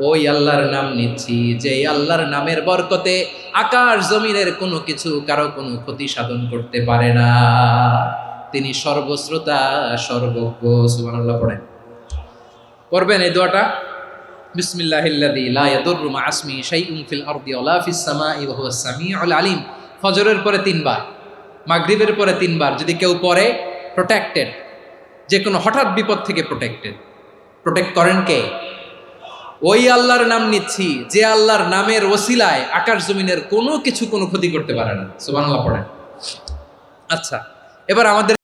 ওই আল্লাহর নাম নিচ্ছি, যে আল্লাহর নামের বরকতে আকাশ জমিনের কিছু কোনো ক্ষতি সাধন করতে পারে না। তিনি সর্বশ্রোতা, সর্বজ্ঞ পড়েন। পড়বেন এই দোয়াটা? বিসমিল্লাহিল্লাযী আসমি আরদি আলিম। ফজরের পরে তিনবার, মাগরিবের পরে তিনবার যদি কেউ পড়ে প্রোটেক্টেড যে কোনো হঠাৎ বিপদ থেকে প্রোটেক্টেড প্রোটেক্ট করেন কে? ওই আল্লাহর নাম নিচ্ছি, যে আল্লাহর নামের ওসিলায় আকাশ জমিনের কোনো কিছু কোনো ক্ষতি করতে পারে না। বাংলা পড়েন। আচ্ছা এবার আমাদের